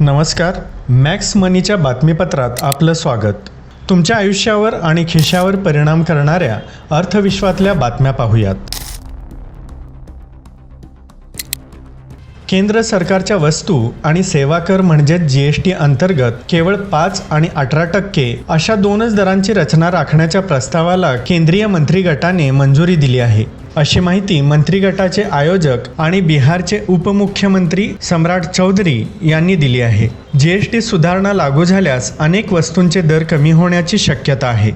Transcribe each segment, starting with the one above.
नमस्कार मॅक्स मनीच्या बातमीपत्रात आपलं स्वागत. तुमच्या आयुष्यावर आणि खिशावर परिणाम करणाऱ्या अर्थविश्वातल्या बातम्या पाहूयात. केंद्र सरकारच्या वस्तू आणि सेवा कर म्हणजेच जी एस टी अंतर्गत केवळ पाच आणि अठरा टक्के अशा दोनच दरांची रचना राखण्याच्या प्रस्तावाला केंद्रीय मंत्रिगटाने मंजुरी दिली आहे. अशी माहिती मंत्रिगटाचे आयोजक आणि बिहारचे उपमुख्यमंत्री सम्राट चौधरी यांनी दिली आहे. जी एस टी सुधारणा लागू झाल्यास अनेक वस्तूंचे दर कमी होण्याची शक्यता आहे.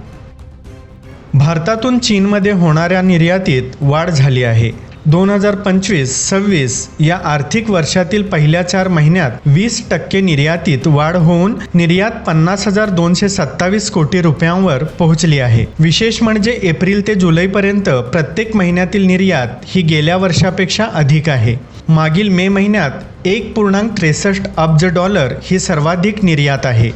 भारतातून चीनमध्ये होणाऱ्या निर्यातीत वाढ झाली आहे. दोन हजार पंचवीस सव्वीस या आर्थिक वर्षातील पहिल्या चार महिन्यात वीस टक्के निर्यातीत वाढ होऊन निर्यात पन्नास हजार दोनशे सत्तावीस कोटी रुपयांवर पोहोचली आहे. विशेष म्हणजे एप्रिल ते जुलैपर्यंत प्रत्येक महिन्यातील निर्यात ही गेल्या वर्षापेक्षा अधिक आहे. मागील मे महिन्यात एक पूर्णांक त्रेसष्ट अब्ज डॉलर ही सर्वाधिक निर्यात आहे.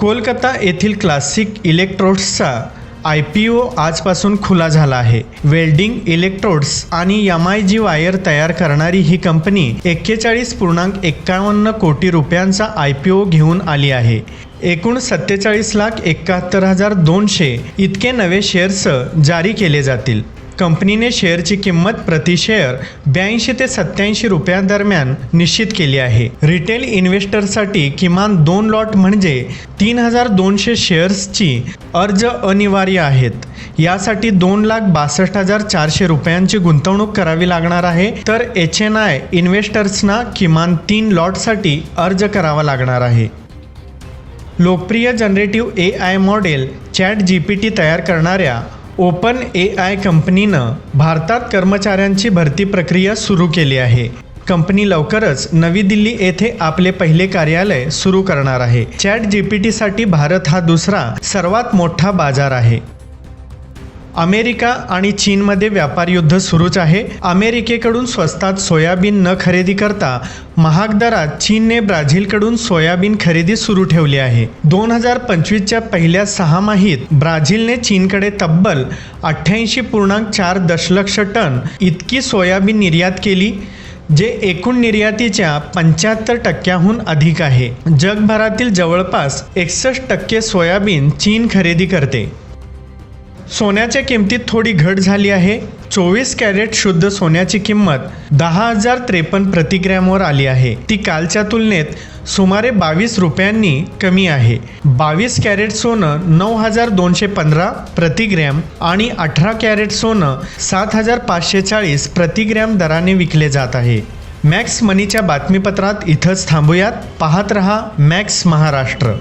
कोलकाता येथील क्लासिक इलेक्ट्रोड्सचा आय पी ओ आजपासून खुला झाला आहे. वेल्डिंग इलेक्ट्रोड्स आणि यम आय जी वायर तयार करणारी ही कंपनी एक्केचाळीस पूर्णांक एक्कावन्न कोटी रुपयांचा आय पी ओ घेऊन आली आहे. एकूण सत्तेचाळीस लाख एकाहत्तर हजार दोनशे इतके नवे शेअर्स जारी केले जातील. कंपनीने शेअरची किंमत प्रति शेअर ब्याऐंशी ते सत्याऐंशी रुपयांदरम्यान निश्चित केली आहे. रिटेल इन्व्हेस्टरसाठी किमान दोन लॉट म्हणजे तीन हजार दोनशे शेअर्सची अर्ज अनिवार्य आहेत. यासाठी दोन लाख बासष्ट हजार चारशे रुपयांची गुंतवणूक करावी लागणार आहे. तर एच एन आय इन्व्हेस्टर्सना किमान तीन लॉटसाठी अर्ज करावा लागणार आहे. लोकप्रिय generative A I model chat G P T तयार करणाऱ्या ओपन ए आय कंपनीनं भारतात कर्मचाऱ्यांची भरती प्रक्रिया सुरू केली आहे. कंपनी लवकरच नवी दिल्ली येथे आपले पहिले कार्यालय सुरू करणार आहे. चॅट जी पी टीसाठी भारत हा दुसरा सर्वात मोठा बाजार आहे. अमेरिका आणि चीनमध्ये व्यापार युद्ध सुरूच आहे. अमेरिकेकडून स्वस्तात सोयाबीन न खरेदी करता महाग दरात चीनने ब्राझीलकडून सोयाबीन खरेदी सुरू ठेवली आहे. दोन हजार पंचवीसच्या पहिल्या सहामाहीत ब्राझीलने चीनकडे तब्बल अठ्ठ्याऐंशी पूर्णांक चार दशलक्ष टन इतकी सोयाबीन निर्यात केली जे एकूण निर्यातीच्या पंच्याहत्तर टक्क्याहून अधिक आहे. जगभरातील जवळपास एकसष्ट टक्के सोयाबीन चीन खरेदी करते. सोन्याच्या किमतीत थोडी घट झाली आहे. चोवीस कॅरेट शुद्ध सोन्याची किंमत दहा हजार त्रेपन्न प्रतिग्रॅमवर आली आहे. ती कालच्या तुलनेत सुमारे बावीस रुपयांनी कमी आहे. बावीस कॅरेट सोनं नऊ हजार दोनशे पंधरा प्रतिग्रॅम आणि अठरा कॅरेट सोनं सात हजार पाचशे चाळीस प्रतिग्रॅम दराने विकले जात आहे. मॅक्स मनीच्या बातमीपत्रात इथंच थांबूयात. पाहत रहा मॅक्स महाराष्ट्र.